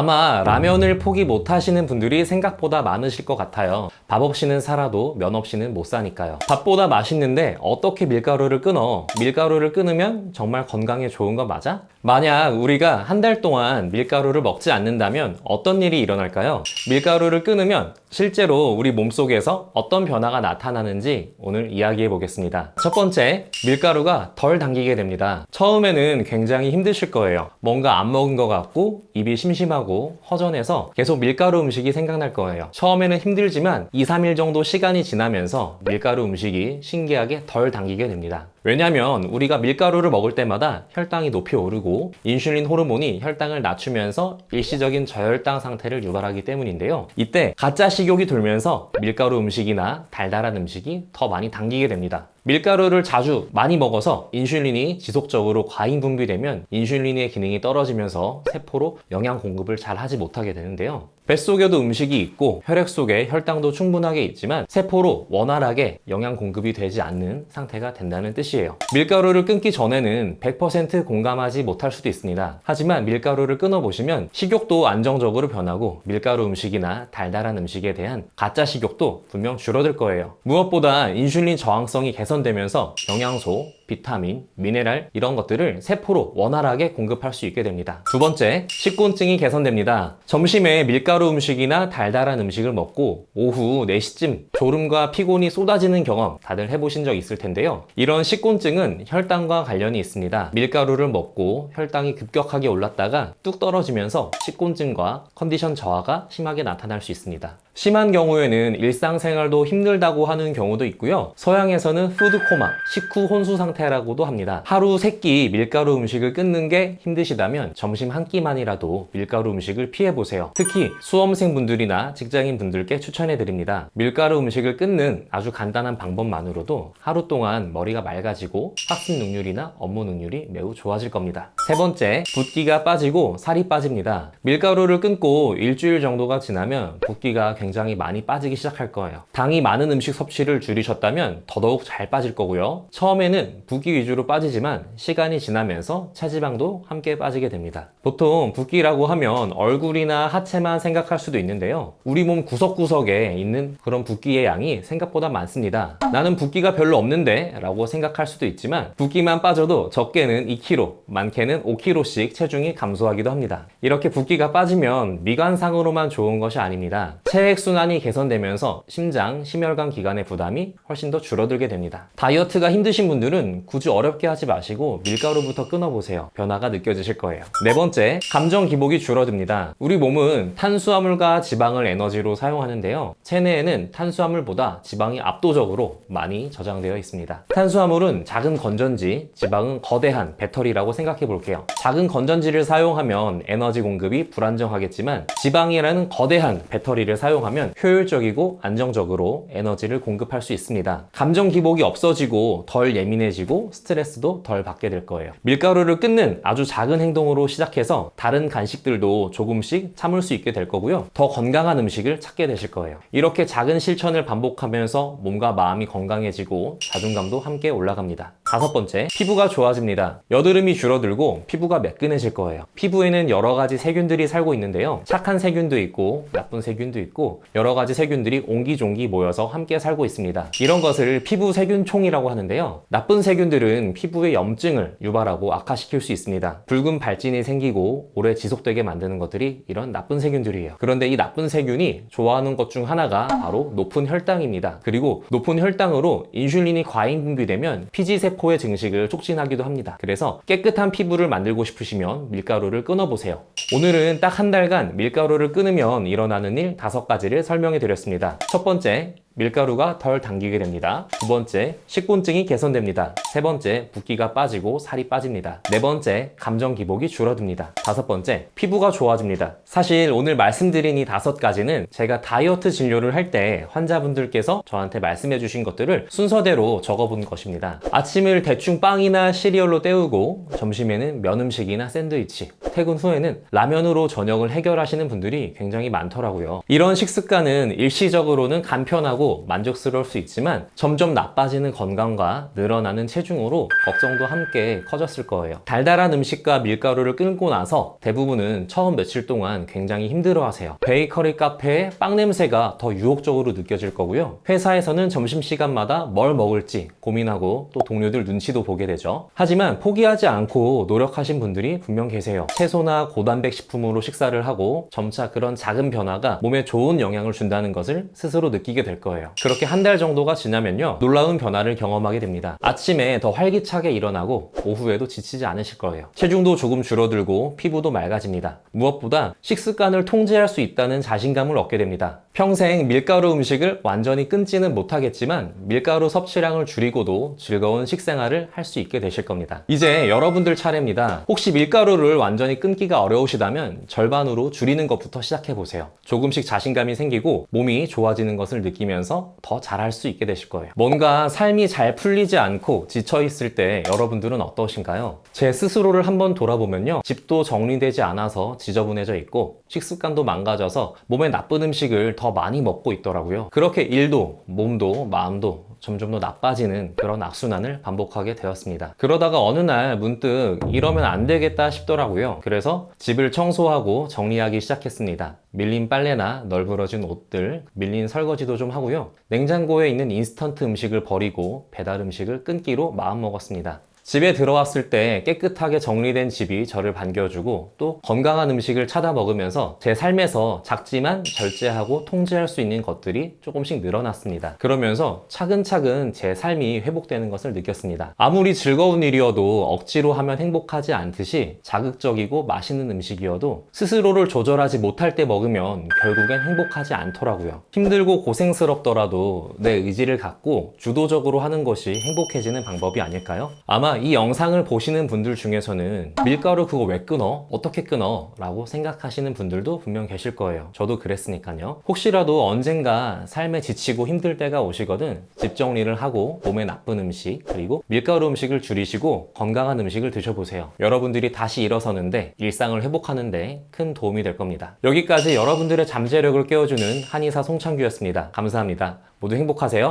아마 라면을 포기 못 하시는 분들이 생각보다 많으실 것 같아요. 밥 없이는 살아도 면 없이는 못 사니까요. 밥보다 맛있는데 어떻게 밀가루를 끊어? 밀가루를 끊으면 정말 건강에 좋은 거 맞아? 만약 우리가 한 달 동안 밀가루를 먹지 않는다면 어떤 일이 일어날까요? 밀가루를 끊으면 실제로 우리 몸속에서 어떤 변화가 나타나는지 오늘 이야기해 보겠습니다. 첫 번째, 밀가루가 덜 당기게 됩니다. 처음에는 굉장히 힘드실 거예요. 뭔가 안 먹은 것 같고 입이 심심하고 허전해서 계속 밀가루 음식이 생각날 거예요. 처음에는 힘들지만 2, 3일 정도 시간이 지나면서 밀가루 음식이 신기하게 덜 당기게 됩니다. 왜냐하면 우리가 밀가루를 먹을 때마다 혈당이 높이 오르고 인슐린 호르몬이 혈당을 낮추면서 일시적인 저혈당 상태를 유발하기 때문인데요. 이때 가짜 식욕이 돌면서 밀가루 음식이나 달달한 음식이 더 많이 당기게 됩니다. 밀가루를 자주 많이 먹어서 인슐린이 지속적으로 과잉 분비되면 인슐린의 기능이 떨어지면서 세포로 영양 공급을 잘 하지 못하게 되는데요. 뱃속에도 음식이 있고 혈액 속에 혈당도 충분하게 있지만 세포로 원활하게 영양 공급이 되지 않는 상태가 된다는 뜻이에요. 밀가루를 끊기 전에는 100% 공감하지 못할 수도 있습니다. 하지만 밀가루를 끊어보시면 식욕도 안정적으로 변하고 밀가루 음식이나 달달한 음식에 대한 가짜 식욕도 분명 줄어들 거예요. 무엇보다 인슐린 저항성이 개선되면서 영양소, 비타민, 미네랄 이런 것들을 세포로 원활하게 공급할 수 있게 됩니다. 두 번째, 식곤증이 개선됩니다. 점심에 밀가루 음식이나 달달한 음식을 먹고 오후 4시쯤 졸음과 피곤이 쏟아지는 경험 다들 해보신 적 있을 텐데요. 이런 식곤증은 혈당과 관련이 있습니다. 밀가루를 먹고 혈당이 급격하게 올랐다가 뚝 떨어지면서 식곤증과 컨디션 저하가 심하게 나타날 수 있습니다. 심한 경우에는 일상생활도 힘들다고 하는 경우도 있고요. 서양에서는 푸드코마, 식후 혼수 상태 라고도 합니다. 하루 세끼 밀가루 음식을 끊는 게 힘드시다면 점심 한 끼만이라도 밀가루 음식을 피해보세요. 특히 수험생 분들이나 직장인 분들께 추천해드립니다. 밀가루 음식을 끊는 아주 간단한 방법만으로도 하루 동안 머리가 맑아지고 학습 능률이나 업무 능률이 매우 좋아질 겁니다. 세 번째, 붓기가 빠지고 살이 빠집니다. 밀가루를 끊고 일주일 정도가 지나면 붓기가 굉장히 많이 빠지기 시작할 거예요. 당이 많은 음식 섭취를 줄이셨다면 더더욱 잘 빠질 거고요. 처음에는 붓기 위주로 빠지지만 시간이 지나면서 체지방도 함께 빠지게 됩니다. 보통 붓기라고 하면 얼굴이나 하체만 생각할 수도 있는데요. 우리 몸 구석구석에 있는 그런 붓기의 양이 생각보다 많습니다. 나는 붓기가 별로 없는데 라고 생각할 수도 있지만 붓기만 빠져도 적게는 2kg, 많게는 5kg씩 체중이 감소하기도 합니다. 이렇게 붓기가 빠지면 미관상으로만 좋은 것이 아닙니다. 체액순환이 개선되면서 심장, 심혈관 기관의 부담이 훨씬 더 줄어들게 됩니다. 다이어트가 힘드신 분들은 굳이 어렵게 하지 마시고 밀가루부터 끊어보세요. 변화가 느껴지실 거예요. 네 번째, 감정 기복이 줄어듭니다. 우리 몸은 탄수화물과 지방을 에너지로 사용하는데요. 체내에는 탄수화물보다 지방이 압도적으로 많이 저장되어 있습니다. 탄수화물은 작은 건전지, 지방은 거대한 배터리라고 생각해 볼게요. 작은 건전지를 사용하면 에너지 공급이 불안정하겠지만 지방이라는 거대한 배터리를 사용하면 효율적이고 안정적으로 에너지를 공급할 수 있습니다. 감정 기복이 없어지고 덜 예민해지고 스트레스도 덜 받게 될 거예요. 밀가루를 끊는 아주 작은 행동으로 시작해서 다른 간식들도 조금씩 참을 수 있게 될 거고요. 더 건강한 음식을 찾게 되실 거예요. 이렇게 작은 실천을 반복하면서 몸과 마음이 건강해지고 자존감도 함께 올라갑니다. 다섯 번째, 피부가 좋아집니다. 여드름이 줄어들고 피부가 매끈해질 거예요. 피부에는 여러 가지 세균들이 살고 있는데요. 착한 세균도 있고 나쁜 세균도 있고 여러 가지 세균들이 옹기종기 모여서 함께 살고 있습니다. 이런 것을 피부 세균총이라고 하는데요. 나쁜 세균들은 피부에 염증을 유발하고 악화시킬 수 있습니다. 붉은 발진이 생기고 오래 지속되게 만드는 것들이 이런 나쁜 세균들이에요. 그런데 이 나쁜 세균이 좋아하는 것 중 하나가 바로 높은 혈당입니다. 그리고 높은 혈당으로 인슐린이 과잉 분비되면 피지 세포 의 증식을 촉진하기도 합니다. 그래서 깨끗한 피부를 만들고 싶으시면 밀가루를 끊어보세요. 오늘은 딱 한 달간 밀가루를 끊으면 일어나는 일 다섯 가지를 설명해 드렸습니다. 첫 번째, 밀가루가 덜 당기게 됩니다. 두 번째, 식곤증이 개선됩니다. 세 번째, 붓기가 빠지고 살이 빠집니다. 네 번째, 감정 기복이 줄어듭니다. 다섯 번째, 피부가 좋아집니다. 사실 오늘 말씀드린 이 다섯 가지는 제가 다이어트 진료를 할 때 환자분들께서 저한테 말씀해 주신 것들을 순서대로 적어본 것입니다. 아침을 대충 빵이나 시리얼로 때우고 점심에는 면 음식이나 샌드위치, 퇴근 후에는 라면으로 저녁을 해결하시는 분들이 굉장히 많더라고요. 이런 식습관은 일시적으로는 간편하고 만족스러울 수 있지만 점점 나빠지는 건강과 늘어나는 체중으로 걱정도 함께 커졌을 거예요. 달달한 음식과 밀가루를 끊고 나서 대부분은 처음 며칠 동안 굉장히 힘들어 하세요. 베이커리 카페의 빵 냄새가 더 유혹적으로 느껴질 거고요. 회사에서는 점심시간마다 뭘 먹을지 고민하고 또 동료들 눈치도 보게 되죠. 하지만 포기하지 않고 노력하신 분들이 분명 계세요. 채소나 고단백 식품으로 식사를 하고 점차 그런 작은 변화가 몸에 좋은 영향을 준다는 것을 스스로 느끼게 될 거예요. 그렇게 한 달 정도가 지나면요. 놀라운 변화를 경험하게 됩니다. 아침에 더 활기차게 일어나고 오후에도 지치지 않으실 거예요. 체중도 조금 줄어들고 피부도 맑아집니다. 무엇보다 식습관을 통제할 수 있다는 자신감을 얻게 됩니다. 평생 밀가루 음식을 완전히 끊지는 못하겠지만 밀가루 섭취량을 줄이고도 즐거운 식생활을 할 수 있게 되실 겁니다. 이제 여러분들 차례입니다. 혹시 밀가루를 완전히 끊기가 어려우시다면 절반으로 줄이는 것부터 시작해 보세요. 조금씩 자신감이 생기고 몸이 좋아지는 것을 느끼면서 더 잘할 수 있게 되실 거예요. 뭔가 삶이 잘 풀리지 않고 지쳐 있을 때 여러분들은 어떠신가요? 제 스스로를 한번 돌아보면요. 집도 정리되지 않아서 지저분해져 있고 식습관도 망가져서 몸에 나쁜 음식을 더 많이 먹고 있더라고요. 그렇게 일도, 몸도, 마음도 점점 더 나빠지는 그런 악순환을 반복하게 되었습니다. 그러다가 어느 날 문득 이러면 안 되겠다 싶더라고요. 그래서 집을 청소하고 정리하기 시작했습니다. 밀린 빨래나 널브러진 옷들, 밀린 설거지도 좀 하고요. 냉장고에 있는 인스턴트 음식을 버리고 배달 음식을 끊기로 마음먹었습니다. 집에 들어왔을 때 깨끗하게 정리된 집이 저를 반겨주고 또 건강한 음식을 찾아 먹으면서 제 삶에서 작지만 절제하고 통제할 수 있는 것들이 조금씩 늘어났습니다. 그러면서 차근차근 제 삶이 회복되는 것을 느꼈습니다. 아무리 즐거운 일이어도 억지로 하면 행복하지 않듯이 자극적이고 맛있는 음식이어도 스스로를 조절하지 못할 때 먹으면 결국엔 행복하지 않더라고요. 힘들고 고생스럽더라도 내 의지를 갖고 주도적으로 하는 것이 행복해지는 방법이 아닐까요? 아마 이 영상을 보시는 분들 중에서는 밀가루 그거 왜 끊어? 어떻게 끊어? 라고 생각하시는 분들도 분명 계실 거예요. 저도 그랬으니까요. 혹시라도 언젠가 삶에 지치고 힘들 때가 오시거든 집 정리를 하고 몸에 나쁜 음식 그리고 밀가루 음식을 줄이시고 건강한 음식을 드셔보세요. 여러분들이 다시 일어서는데 일상을 회복하는데 큰 도움이 될 겁니다. 여기까지 여러분들의 잠재력을 깨워주는 한의사 송창규였습니다. 감사합니다. 모두 행복하세요.